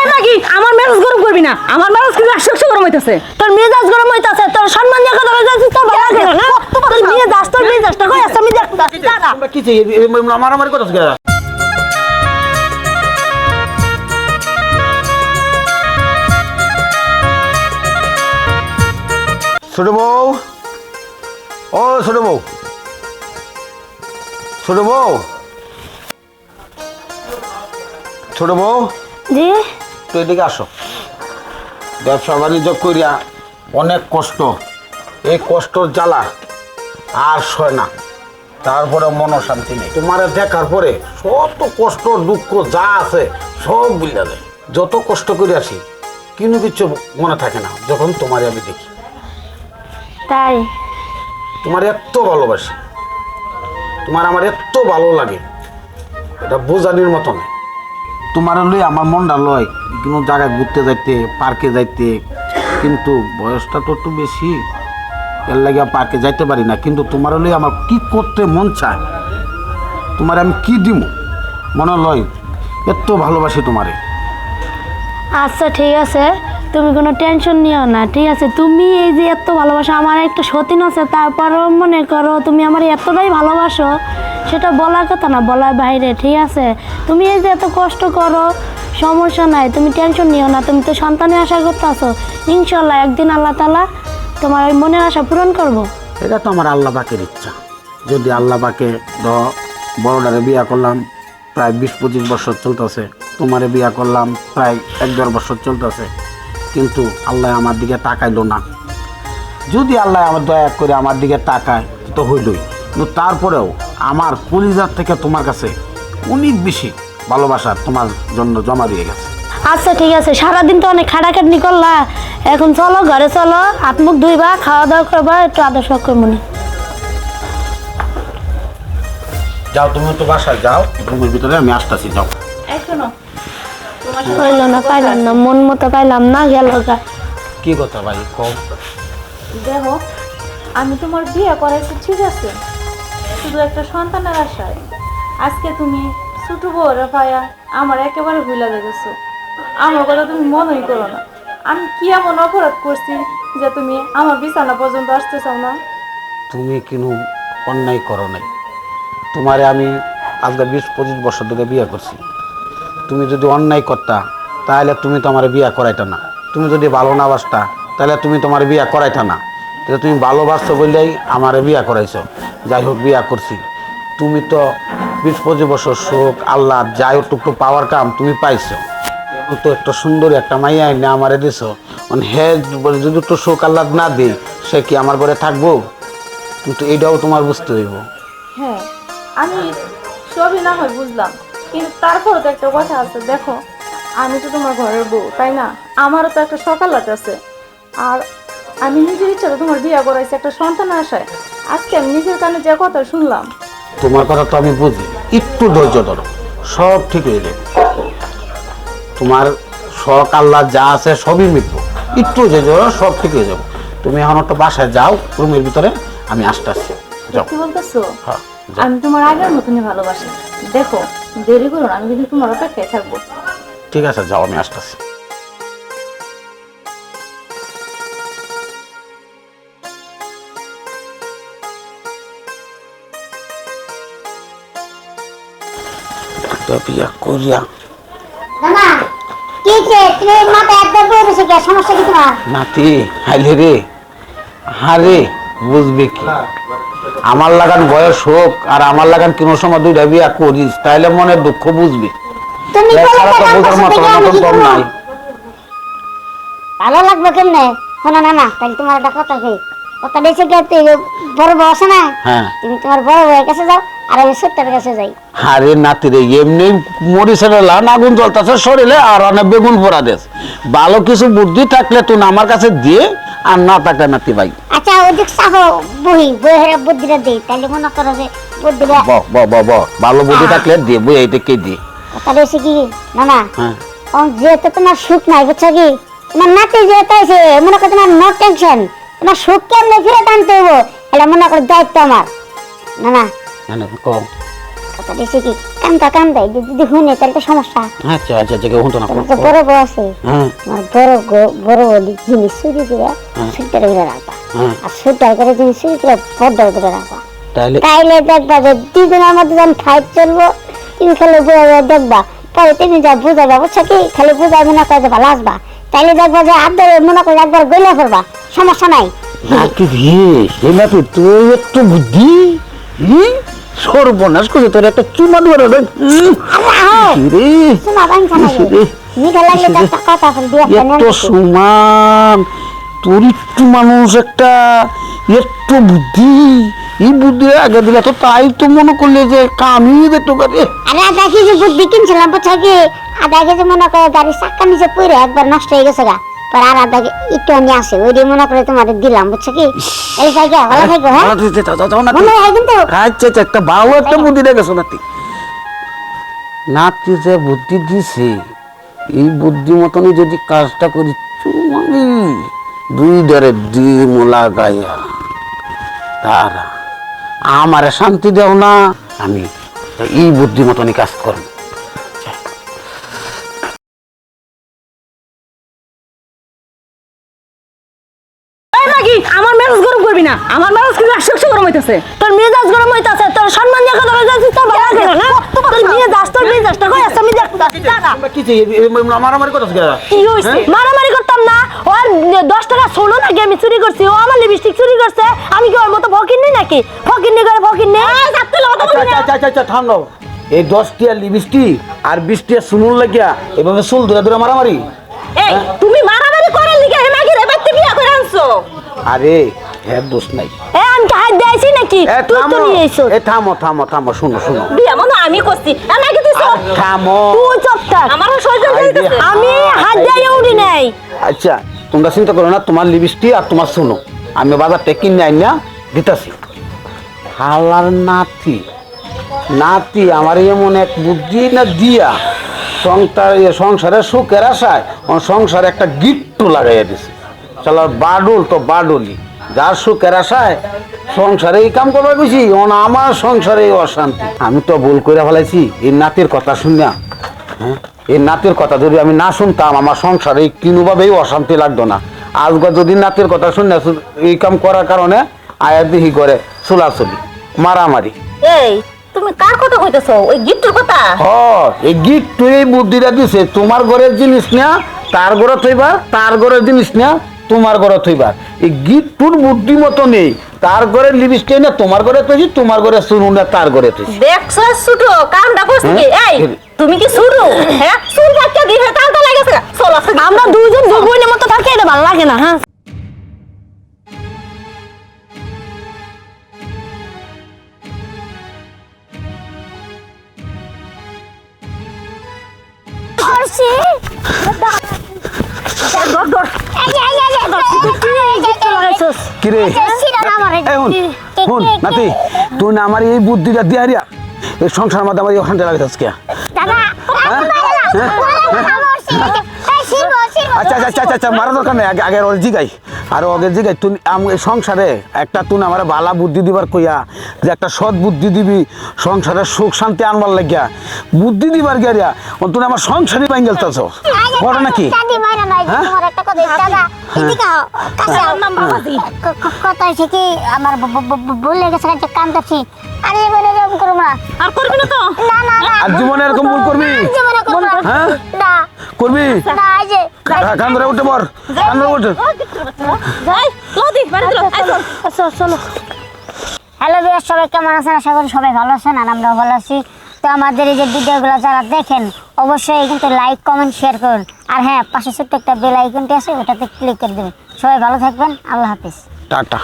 এই মাগি আমার মেজাজ গরম করবি না। আমার মেজাজ কিন্তু একশো গরম হইতেছে। তোর মেজাজ গরম হইতাছে তোর সম্মান দিয়ে কথা বলছিস তোর ভালো লাগে না? তোর মেজাজ তোর মেজাজটা কই আছে? আমি দেখতাছি দাঁড়া। তোমরা কি চাই? মারামারি করতেছ কে ছোট বউ। ও ছোট বউ। ছোট বউ। ছোট বউ। জি? তো এদিকে আসো। ব্যবসা বাণিজ্য করিয়া অনেক কষ্ট। এই কষ্টর জ্বালা আর সয় না। তারপরে মন শান্তি নেই। তোমার দেখার পরে কত কষ্ট দুঃখ যা আছে সব বুঝা যায়। যত কষ্ট করে আসি কিন্তু কিছু মনে থাকে না যখন তোমারে আমি দেখি। তাই? তোমার এত ভালোবাসি। তোমার আমার এত ভালো লাগে। এটা বোঝানির মতো তোমার লই আমার মনটা লয়। কোনো জায়গায় ঘুরতে যাইতে পার্কে যাইতে। কিন্তু বয়সটা তো একটু বেশি। এর লাগে পার্কে যাইতে পারি না। কিন্তু তোমার লই আমার কি করতে মন চায়, তোমার আমি কি দিব মনে লয় এত ভালোবাসি তোমারে। আচ্ছা ঠিক আছে। তুমি কোনো টেনশন নিও না, ঠিক আছে। তুমি এই যে এত ভালোবাসো, আমার একটা সতীন আছে। তারপরও মনে করো তুমি আমার এতটাই ভালোবাসো সেটা বলার কথা না, বলার বাইরে, ঠিক আছে? তুমি এই যে এত কষ্ট করো, সমস্যা নাই, তুমি টেনশন নিও না, তুমি তো সন্তানের আশা করতেছো। ইনশাল্লাহ একদিন আল্লাহ তালা তোমার ওই মনের আশা পূরণ করব। এটা তো আমার আল্লাহ পাকের ইচ্ছা। যদি আল্লাহ পাকে ধর বড়ডারে বিয়া করলাম, প্রায় বিশ পঁচিশ বছর চলতেছে। তোমারে বিয়া করলাম, প্রায় এক দেড় বছর চলতেছে। কিন্তু আল্লাহ আমার দিকে তাকাইলো না। যদি আল্লাহ আমার দয়া করে আমার দিকে তাকায় তো হইলই। কিন্তু তারপরেও আমার পরিবার থেকে তোমার কাছে অনেক বেশি ভালোবাসা তোমার জন্য জমা দিয়ে গেছে। আচ্ছা ঠিক আছে। সারাদিন তো অনেক খাটাখাটনি করলা। এখন চলো ঘরে চলো। হাত মুখ ধুইবা খাওয়া দাওয়া করবা একটু আদর শখ করব নি। যাও তুমি তো বাসায় যাও। রুমের ভিতরে আমি আসতেছি যাও। শোনো হইল না পাইলাম না। মন মতো পাইলাম না গেল গা। কি কথা ভাই কম দেখো আমি তোমার বিয়ে করাইছি ঠিক আছে? শুধু একটা সন্তানের আশায়। আজকে তুমি ছোট বউরে পায়া আমার একেবারে ভুলা দেখেছ আমার কথা তুমি মনেই করো না। আমি কি এমন অপরাধ করছি যে তুমি আমার বিছানা পর্যন্ত আসতে চাও না? তুমি কিনু অন্যায় করো নাই। তোমারে আমি আজকে বিশ পঁচিশ বছর ধরে বিয়ে করছি। তুমি যদি অন্যায় করতা, তাহলে তুমি তো আমার বিয়ে করাইতা না। তুমি যদি ভালো না বাসতা, তাহলে তুমি তোমার বিয়ে করাইতা না। তুমি ভালোবাসছো বললেই আমার বিয়ে করাইছো। যাই হোক বিয়ে করছি। তুমি তো বিশ পঁচিশ বছর সুখ আল্লাহ যাই হোক টুকটু পাওয়ার কাম তুমি পাইছো। তো একটা সুন্দর একটা মাইয়া এনে আমারে দিছো। মানে হে যদি একটু সুখ আল্লাহ না দিই, সে কি আমার ঘরে থাকব? কিন্তু এটাও তোমার বুঝতে হইব। হ্যাঁ আমি সবই না হয় বুঝলাম। কিন্তু তারপরে তো একটা কথা আছে, দেখো, আমি তো তোমার ঘরের বউ, তাই না? আমারও তো একটা সকালাত আছে। আর আমি নিজের ইচ্ছাতে তোমার বিয়ে করাইছি, একটা সন্তান আশায় আজকে আমি নিজের কানে যে কথা শুনলাম। তোমার কথা তো আমি বুঝি। একটু ধৈর্য ধরো। সব ঠিক হয়ে যাবে। তোমার শখ আল্লাহ যা আছে সবই মিটবো। একটু যে ধরো সব ঠিক হয়ে যাব। তুমি এখন একটা বাসায় যাও রুমের ভিতরে আমি আসতেছি। যাও। কি বলতেছো? হ্যাঁ যাও। আমি তোমার আগের মতনই ভালোবাসি। দেখো দেরি করো না আমি কিন্তু তোমার অপেক্ষায় থাকব। ঠিক আছে যাও আমি সমস্যা কি তোমার? নাতি হাইলে রে। হারে বুঝবি কি? আমার লাগান বয়স হোক আর আমার লাগান কোনো সময় দুইটা বিয়া করিস তাইলে মনে দুঃখ বুঝবি। তো ভালো লাগবে কেমনে? শোনো না না তাহলে তোমার একটা কথা কথা দিয়েছে বড় আছে না? হ্যাঁ। তুমি তোমার বড় বউয়ের কাছে যাও। আর আমি সত্যের কাছে যাই। আরে নাতি রে এমনি মরিচের লান আগুন জ্বলতেছে শরীরে আর অনেক বেগুন পোড়া দেশ ভালো কিছু বুদ্ধি থাকলে আমার কাছে দিয়ে আর না থাকলে নাতি ভাই। আচ্ছা ওদিক চাবো বহি বইয়ের বুদ্ধিটা দিই তাহলে মনে করো যে বুদ্ধিটা ভালো বুদ্ধি থাকলে দিয়ে বই দিয়ে কি না না হ্যাঁ। ও যেহেতু তোমার সুখ নাই বুঝছ কি? তোমার নাতি যেহেতু আছে মনে করো তোমার নো টেনশন তোমার সুখ কেমনে ফিরে টানতে হব এটা মনে করো দায়িত্ব আমার। না না কম কথা দিয়েছে কি? কান্দা কান্দাই যদি শুনে তাহলে তো সমস্যা। আচ্ছা আচ্ছা আচ্ছা কেউ হতো না। তোমার বড় বউ আছে। হ্যাঁ। তোমার বড় গো- বড় বলি জিনিস চুরি করে সুইটার করে রাখবা। হ্যাঁ। আর সুইটার করে জিনিস চুরি করে পর্দার করে রাখবা। তাহলে তাইলে দেখবা যে দুজনের মধ্যে যখন ফাইট চলবো তুমি খালি বুঝা বুঝা দেখবা পরে তুমি যা বুঝাবা বুঝছ কি? খালি মনে করে তাইলে দেখবা যে আদার মনে করে একবার গইলে করবা সমস্যা নাই। তোর একটু বুদ্ধি। হুম? সর্বনাশ করে তোর একটা চুমা দেওয়ার একটা এত সমান তোর একটু মানুষ একটা একটু বুদ্ধি। এই বুদ্ধি আগে দিলে তো তাই তো মনে করলে যে কামিয়ে দিত পারে আরে আধা কেজি বুদ্ধি কিনছিলাম বুঝছ কি? আধা কেজি মনে করে গাড়ি চাক্কা নিচে পড়ে একবার নষ্ট হয়ে গেছে গা। পর আর আধা একটু আমি আসে ওই দিয়ে মনে করে তোমাদের দিলাম বুঝছ কি? এই থাকো ভালো থাকো হ্যাঁ? মনে হয় কিন্তু আচ্ছা আচ্ছা একটা বাউ একটা বুদ্ধি দেখেছ নাতি। নাতি যে বুদ্ধি দিছে এই বুদ্ধি মতনই যদি কাজটা করি চুমানি দুই ধরে দুই মোলা গায়া তারা আমারে শান্তি দেও না আমি এই বুদ্ধি মতনই কাজ করব। না। আমার মেজাজ কিন্তু একশো গরম হইতেছে। তোর মেজাজ গরম হইতাছে তোর সম্মান দিয়ে কথা বলছিস তোর ভালো লাগে। না তোর মেজাজ তোর মেজাজটা কই আছে? আমি দেখতাছি দাঁড়া। মারামারি করতেছ কি হইছে মারামারি করতাম না। ওর দশ টাকা শোনো নাকি আমি চুরি করছি? ও আমার লিপস্টিক চুরি করছে। আমি কি ওর মতো ফকির নেই নাকি ফকির নেই করে ফকির নেই আচ্ছা আচ্ছা আচ্ছা আচ্ছা থাম নাও। এই দশটিয়া লিপস্টিক আর বিশটিয়া সুনুন লাগিয়া এভাবে চুল ধরে ধরে মারামারি? এই তুমি মারামারি করার লিগে হে মাগি রে বাইতে বিয়া করে আনছো। আরে হ্যাঁ দোষ নাই। আমি কি হাত দিয়েছি নাকি? তুই তো থামো। নিয়ে এসো। এ থামো থামো থামো শুনো শুনো। বিয়া মনে আমি করছি। তুই চুপ? থামো। তুই চুপ থাক। আমার সহ্য হইতেছে আমি হাত দিয়ে উঠি নাই। আচ্ছা তোমরা চিন্তা করো না তোমার লিপস্টিক আর তোমার শুনো আমি বাজার থেকে কিনে আইন না দিতেছি। হালার নাতি। নাতি আমার এমন এক বুদ্ধি না দিয়া সংসার সংসারে সুখের আশায় সংসারে একটা গিট্টু লাগাইয়া দিছে। চলো বাডুল তো বাডুলি। যার সুখের আশায় সংসারে এই কাম করবে বুঝি ওনা আমার সংসারে এই অশান্তি। আমি তো ভুল করে ফেলাইছি এই নাতির কথা শুনিয়া হ্যাঁ? এই নাতির কথা যদি আমি না শুনতাম আমার সংসারে কোনোভাবেই অশান্তি লাগতো না। আজকে যদি নাতির কথা শুনে এই কাম করার কারণে আয়া দিহি করে চুলাচুলি মারামারি। এই তুমি কার কথা কইতেছো? ওই গিফটের কথা? হ এই গিট তুই এই বুদ্ধিটা দিছে তোমার ঘরের জিনিস না তার ঘরে থইবার তার ঘরের জিনিস না তোমার ঘরে থইবার এই গিট তোর বুদ্ধি মতো নেই। তার ঘরে লিপস্টিক না তোমার ঘরে থইছি তোমার ঘরে শুনু না তার ঘরে থইছি। দেখছ ছুটো কামটা করছ কি? হ্যাঁ? এই তুমি কি ছুটো হ্যাঁ? চুল কাটতে দিয়ে কামটা লাগেছে চল আমরা দুইজন দুই বোনের মতো থাকি এটা ভালো লাগে না হ্যাঁ? করছি কিরে হুন, নাতি তুই না আমার এই বুদ্ধিটা দিয়া রিয়া এই সংসার মধ্যে আমার অশান্তি লাগে আজকে আচ্ছা আচ্ছা আচ্ছা আচ্ছা মারা দরকার নেই। আগে আগে ওর জিগাই। আর ওকে জিগাই। তুই আম সংসারে একটা তুই আমার বালা বুদ্ধি দিবার কইয়া যে একটা সৎ বুদ্ধি দিবি সংসারে সুখ শান্তি আনবার লাগিয়া বুদ্ধি দিবার গিয়া তুই আমার সংসারই বাইন গেলতেছ বড় নাকি? হ্যাঁ? কথা হচ্ছে কি আমার ব- ব- ব- বলে গেছে একটা কাম করছি আরে এবারে এরকম করব না। আর করবি না তো? না না না। আর জীবনে এরকম ভুল করবি? জীবনে করব হ্যাঁ? না। করবি? না এই যে কান ধরে উঠে পর কান ধরে উঠে। যাই লদি বাড়ি দিল চল। চলো হ্যালো বিয়ার সবাই কেমন আছেন? আশা করি সবাই ভালো আছেন আর আমরাও ভালো আছি। তো আমাদের এই যে ভিডিওগুলো যারা দেখেন অবশ্যই কিন্তু লাইক কমেন্ট শেয়ার করুন। আর হ্যাঁ পাশে ছোট্ট একটা বেল আইকনটি আছে, ওটাতে ক্লিক করে দেবেন। সবাই ভালো থাকবেন, আল্লাহ হাফিজ। টাটা।